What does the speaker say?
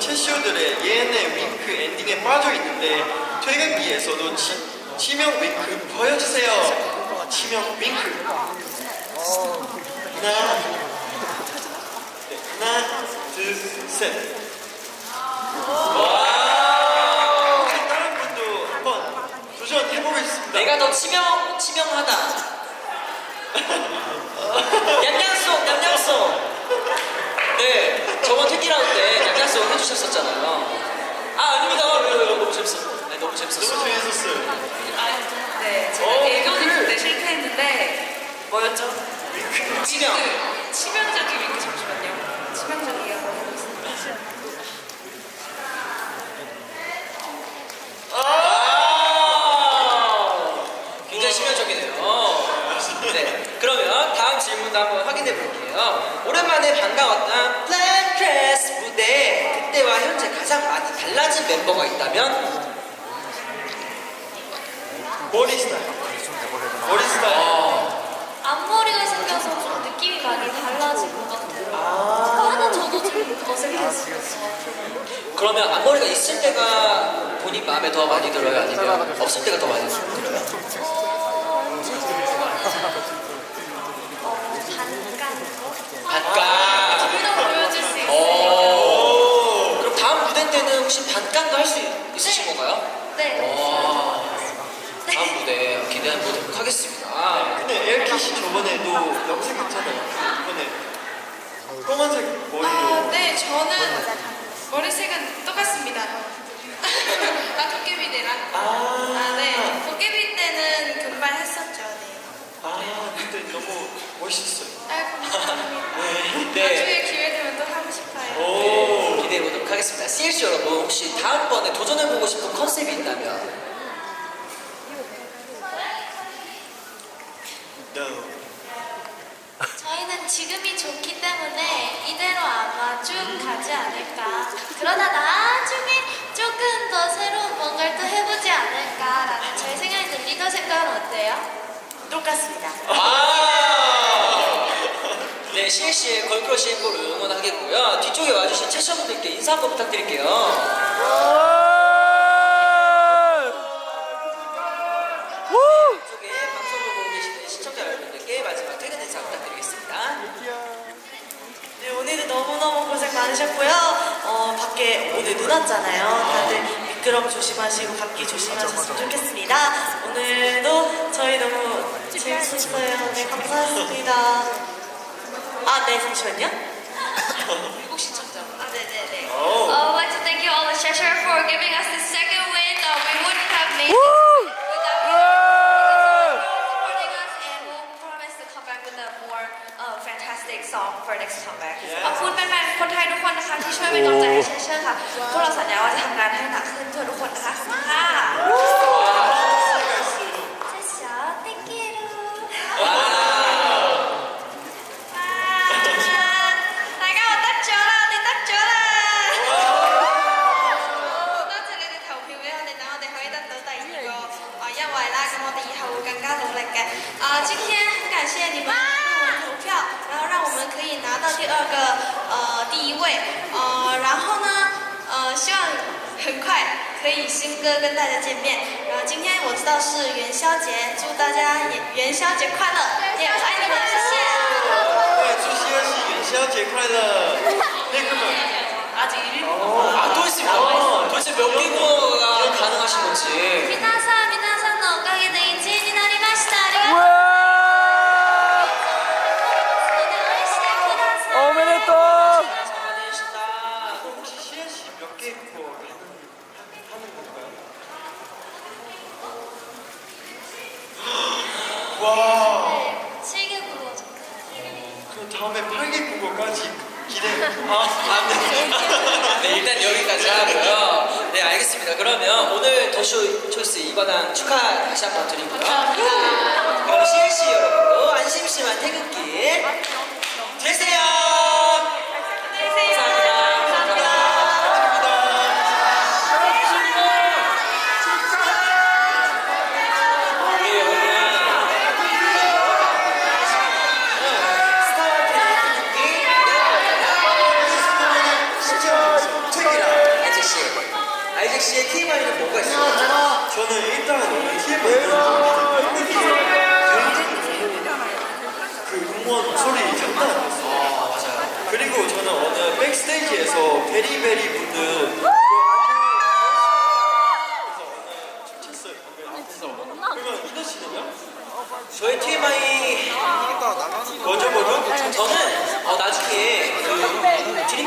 채쇼들의 예내 윙크 엔딩에 빠져 있는데 퇴근기에서도 치, 치명 윙크 보여주세요. 치명 윙크. 하나, 네, 하나, 둘, 셋. 와. 다른 분도 한번 도전해 보겠습니다. 내가 더 치명 치명하다. 냠냠송 냠냠송. 네, 저번 특기라운 때 냠냠송 해주셨었잖아요. 아 아닙니다. 왜요? 왜요? 너무 재밌었어. 네, 너무 재밌었어요. 너무 재밌었어요. 아, 네, 제가 어, 예전에 그래. 그때 실패했는데 뭐였죠? 치명. 그 치명적인 윙크 잠시만요. 치명적이에요. 아, 굉장히 치명적이네요. 네, 그러면 다음 질문도 한번 확인해 볼게요. 오랜만에 반가웠던 플랜 크레스 무대 그때와 현재 가장 많이 달라진 멤버가 있다면? 머리 스타일. 머리 스타일. 앞머리가 생겨서 좀 느낌이 많이 달라진 것 같아요. 그거 하나 저도 좀 어색했어요. 그러면 앞머리가 있을 때가 본인 마음에 더 많이 들어요? 아니면 없을 때가 더 많이 들어요? 어, 반간 반간. 둘다 보여줄 수 있어요. 오. 그럼 다음 무대 때는 혹시 반간도 할 수 있으신 네. 건가요? 네. 와. 다음 무대 기대해 보도록 하겠습니다. 근데 에어키 씨 저번에도 염색했잖아요. 이번에 검은색 머리로. 아, 네, 저는 머리색은 똑같습니다. 아, 도깨비네랑. 아, 아, 네. 도깨비 때는 금발 했었죠. 네. 아, 근데 너무 멋있었어요. 아, 감사합니다. 네. 나중에 기회 되면 또 하고 싶어요. 오. 기대해 보도록 하겠습니다. CLC 여러분 혹시 다음번에 도전해 보고 싶은 컨셉이 있다면? No. 저희는 지금이 좋기 때문에 이대로 아마 쭉 가지 않을까. 그러다 나중에 조금 더 새로운 뭔가를 또 해보지 않을까라는 저희 생각인데 리더 생각은 어때요? 똑같습니다. 아! 네, CLC의 걸크러쉬 앵콜을 응원하겠고요. 뒤쪽에 와주신 채셔분들께 인사 한번 부탁드릴게요. 뒤쪽에 방송을 보고 계시는 시청자 여러분들께 마지막 퇴근 인사 부탁드리겠습니다. 네, 오늘도 너무너무 고생 많으셨고요. 어, 밖에 오늘 눈 왔잖아요. 다들 미끄럼 조심하시고 감기 조심하셨으면 좋겠습니다. 오늘도 저희 너무 재밌었어요. 네, 감사했습니다. 아, 네, 잠시만요. 미국 신청자. 아, 네네네. 오. Uh, I'd like to thank you all the Cheshire for giving us the second เป็นกำงใจให้เชื่อค่ะพวกเราสัญญาว่าจะทำงานให้หนักขึ้นเพื่อทุกคนนะคะขอบคุณค่ะอ่า今天很感谢你们。票，然後讓我們可以拿到第二個呃第一位，呃，然後呢，呃，希望很快可以新歌跟大家見面。然後今天我知道是元宵節，祝大家元元宵節快樂，也愛你們，謝謝。 네, 주시현 씨元宵节快乐. 네, 그러면 아직 1위 아, 또 있습니다. 도대체 몇 개국어가 가능하신 건지. 와, 7개 국어 그럼 다음에 8개 국어까지 기대. 아, 안 돼. 네, 일단 여기까지 하고요. 네, 알겠습니다. 그러면 오늘 더쇼 초이스 이관왕 축하 다시 한번 드리고요. CLC 여러분도 안심심한 퇴근길 되세요. 씨의 TMI는 뭐가 있어요? 저는 일단 TMI 그 응원 소리 장난 아니었어요. 아 맞아요. 그리고 저는 오늘 백스테이지에서 베리베리 분들 그 춤췄어요. 그러면 씨는요? 저의 TMI 뭐죠 뭐죠? 저는 어, 나중에 그 드림